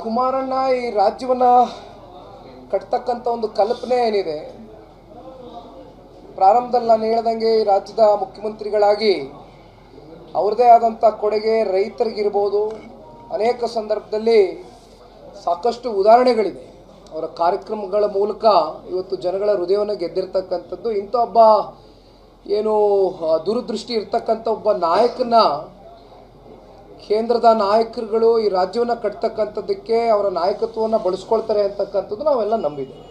ಕುಮಾರಣ್ಣ, ಈ ರಾಜ್ಯವನ್ನ ಕಟ್ತಕ್ಕಂಥ ಒಂದು ಕಲ್ಪನೆ ಏನಿದೆ? ಪ್ರಾರಂಭದಲ್ಲಿ ನಾನು ಹೇಳ್ದಂಗೆ ಈ ರಾಜ್ಯದ ಮುಖ್ಯಮಂತ್ರಿಗಳಾಗಿ ಅವ್ರದ್ದೇ ಆದಂಥ ಕೊಡುಗೆ ರೈತರಿಗಿರ್ಬೋದು. ಅನೇಕ ಸಂದರ್ಭದಲ್ಲಿ ಸಾಕಷ್ಟು ಉದಾಹರಣೆಗಳಿದೆ. ಅವರ ಕಾರ್ಯಕ್ರಮಗಳ ಮೂಲಕ ಇವತ್ತು ಜನಗಳ ಹೃದಯವನ್ನು ಗೆದ್ದಿರ್ತಕ್ಕಂಥದ್ದು ಇಂಥ ಒಬ್ಬ ಏನು ದೂರದೃಷ್ಟಿ ಇರ್ತಕ್ಕಂಥ ಒಬ್ಬ ನಾಯಕನ ಕೇಂದ್ರದ ನಾಯಕರುಗಳು ಈ ರಾಜ್ಯವನ್ನು ಕಟ್ತಕ್ಕಂಥದ್ದಕ್ಕೆ ಅವರ ನಾಯಕತ್ವವನ್ನು ಬಳಸ್ಕೊಳ್ತಾರೆ ಅಂತಕ್ಕಂಥದ್ದು ನಾವೆಲ್ಲ ನಂಬಿದ್ದೇವೆ.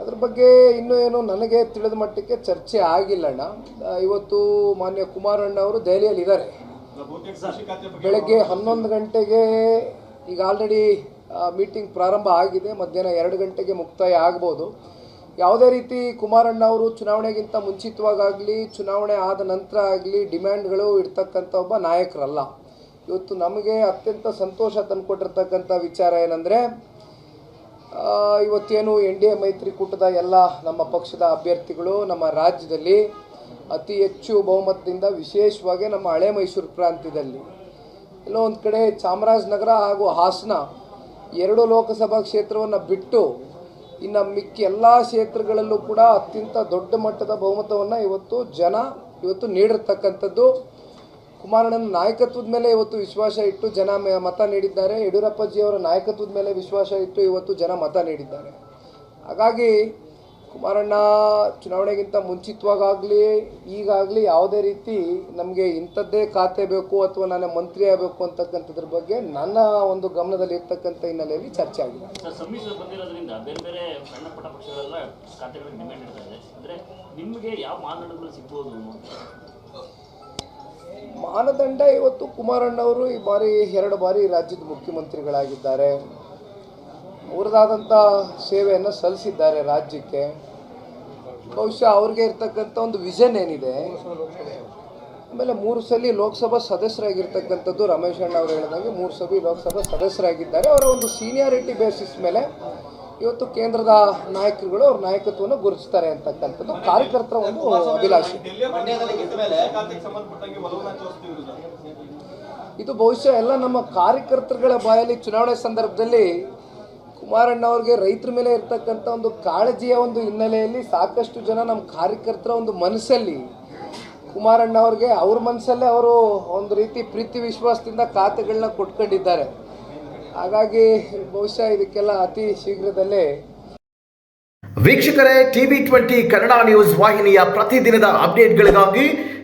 ಅದ್ರ ಬಗ್ಗೆ ಇನ್ನೂ ಏನು ನನಗೆ ತಿಳಿದ ಮಟ್ಟಕ್ಕೆ ಚರ್ಚೆ ಆಗಿಲ್ಲ ಅಣ್ಣ. ಇವತ್ತು ಮಾನ್ಯ ಕುಮಾರಣ್ಣ ಅವರು ದೆಹಲಿಯಲ್ಲಿ ಇದ್ದಾರೆ. ಬೆಳಗ್ಗೆ ಹನ್ನೊಂದು ಗಂಟೆಗೆ ಈಗ ಆಲ್ರೆಡಿ ಮೀಟಿಂಗ್ ಪ್ರಾರಂಭ ಆಗಿದೆ. ಮಧ್ಯಾಹ್ನ ಎರಡು ಗಂಟೆಗೆ ಮುಕ್ತಾಯ ಆಗ್ಬೋದು. ಯಾವುದೇ ರೀತಿ ಕುಮಾರಣ್ಣ ಅವರು ಚುನಾವಣೆಗಿಂತ ಮುಂಚಿತವಾಗಲಿ ಚುನಾವಣೆ ಆದ ನಂತರ ಆಗಲಿ ಡಿಮ್ಯಾಂಡ್ಗಳು ಇರ್ತಕ್ಕಂಥ ಒಬ್ಬ ನಾಯಕರಲ್ಲ. ಇವತ್ತು ನಮಗೆ ಅತ್ಯಂತ ಸಂತೋಷ ತಂದುಕೊಟ್ಟಿರ್ತಕ್ಕಂಥ ವಿಚಾರ ಏನಂದರೆ ಇವತ್ತೇನು ಎನ್ ಡಿ ಎ ಮೈತ್ರಿಕೂಟದ ಎಲ್ಲ ನಮ್ಮ ಪಕ್ಷದ ಅಭ್ಯರ್ಥಿಗಳು ನಮ್ಮ ರಾಜ್ಯದಲ್ಲಿ ಅತಿ ಹೆಚ್ಚು ಬಹುಮತದಿಂದ ವಿಶೇಷವಾಗಿ ನಮ್ಮ ಹಳೆ ಮೈಸೂರು ಪ್ರಾಂತ್ಯದಲ್ಲಿ. ಎಲ್ಲೋ ಒಂದು ಕಡೆ ಚಾಮರಾಜನಗರ ಹಾಗೂ ಹಾಸನ ಎರಡು ಲೋಕಸಭಾ ಕ್ಷೇತ್ರವನ್ನು ಬಿಟ್ಟು ಇನ್ನು ಮಿಕ್ಕಿ ಎಲ್ಲ ಕ್ಷೇತ್ರಗಳಲ್ಲೂ ಕೂಡ ಅತ್ಯಂತ ದೊಡ್ಡ ಮಟ್ಟದ ಬಹುಮತವನ್ನು ಇವತ್ತು ಜನ ಇವತ್ತು ನೀಡಿರ್ತಕ್ಕಂಥದ್ದು. ಕುಮಾರಣ್ಣನ ನಾಯಕತ್ವದ ಮೇಲೆ ಇವತ್ತು ವಿಶ್ವಾಸ ಇಟ್ಟು ಜನ ಮತ ನೀಡಿದ್ದಾರೆ. ಯಡಿಯೂರಪ್ಪಜಿಯವರ ನಾಯಕತ್ವದ ಮೇಲೆ ವಿಶ್ವಾಸ ಇಟ್ಟು ಇವತ್ತು ಜನ ಮತ ನೀಡಿದ್ದಾರೆ. ಹಾಗಾಗಿ ಕುಮಾರಣ್ಣ ಚುನಾವಣೆಗಿಂತ ಮುಂಚಿತವಾಗಲಿ ಈಗಾಗಲಿ ಯಾವುದೇ ರೀತಿ ನಮಗೆ ಇಂಥದ್ದೇ ಖಾತೆ ಬೇಕು ಅಥವಾ ನಾನು ಮಂತ್ರಿ ಆಗಬೇಕು ಅಂತಕ್ಕಂಥದ್ರ ಬಗ್ಗೆ ನನ್ನ ಒಂದು ಗಮನದಲ್ಲಿ ಇರ್ತಕ್ಕಂಥ ಹಿನ್ನೆಲೆಯಲ್ಲಿ ಚರ್ಚೆ ಆಗಿದೆ. ಮಾನದಂಡ ಇವತ್ತು ಕುಮಾರಣ್ಣವರು ಈ ಬಾರಿ ಎರಡು ಬಾರಿ ರಾಜ್ಯದ ಮುಖ್ಯಮಂತ್ರಿಗಳಾಗಿದ್ದಾರೆ. ಅವರದಾದಂಥ ಸೇವೆಯನ್ನು ಸಲ್ಲಿಸಿದ್ದಾರೆ ರಾಜ್ಯಕ್ಕೆ. ಬಹುಶಃ ಅವ್ರಿಗೆ ಇರ್ತಕ್ಕಂಥ ಒಂದು ವಿಷನ್ ಏನಿದೆ? ಆಮೇಲೆ ಮೂರು ಸಲ ಲೋಕಸಭಾ ಸದಸ್ಯರಾಗಿರ್ತಕ್ಕಂಥದ್ದು ರಮೇಶ್ ಅಣ್ಣ ಅವರು ಹೇಳಿದಂಗೆ ಮೂರು ಸಭೆ ಲೋಕಸಭಾ ಸದಸ್ಯರಾಗಿದ್ದಾರೆ. ಅವರ ಒಂದು ಸೀನಿಯಾರಿಟಿ ಬೇಸಿಸ್ ಮೇಲೆ ಇವತ್ತು ಕೇಂದ್ರದ ನಾಯಕರುಗಳು ಅವ್ರ ನಾಯಕತ್ವವನ್ನು ಗುರುತಿಸ್ತಾರೆ ಅಂತಕ್ಕಂಥದ್ದು ಕಾರ್ಯಕರ್ತರ ಒಂದು ಅಭಿಲಾಷೆ. ಇದು ಬಹುಶಃ ಎಲ್ಲ ನಮ್ಮ ಕಾರ್ಯಕರ್ತರುಗಳ ಬಾಯಲ್ಲಿ ಚುನಾವಣೆ ಸಂದರ್ಭದಲ್ಲಿ ಕುಮಾರಣ್ಣ ಅವ್ರಿಗೆ ರೈತರ ಮೇಲೆ ಇರ್ತಕ್ಕಂಥ ಒಂದು ಕಾಳಜಿಯ ಒಂದು ಹಿನ್ನೆಲೆಯಲ್ಲಿ ಸಾಕಷ್ಟು ಜನ ನಮ್ಮ ಕಾರ್ಯಕರ್ತರ ಒಂದು ಮನಸ್ಸಲ್ಲಿ ಕುಮಾರಣ್ಣ ಅವ್ರಿಗೆ ಅವ್ರ ಮನಸ್ಸಲ್ಲೇ ಅವರು ಒಂದು ರೀತಿ ಪ್ರೀತಿ ವಿಶ್ವಾಸದಿಂದ ಖಾತೆಗಳನ್ನ ಕೊಟ್ಕೊಂಡಿದ್ದಾರೆ. ಹಾಗಾಗಿ ಬಹುಶಃ ಇದಕ್ಕೆಲ್ಲ ಅತಿ ಶೀಘ್ರದಲ್ಲೇ ವೀಕ್ಷಕರೇ, ಟಿವಿ ಟ್ವೆಂಟಿ ಕನ್ನಡ ನ್ಯೂಸ್ ವಾಹಿನಿಯ ಪ್ರತಿದಿನದ ಅಪ್ಡೇಟ್ಗಳಿಗಾಗಿ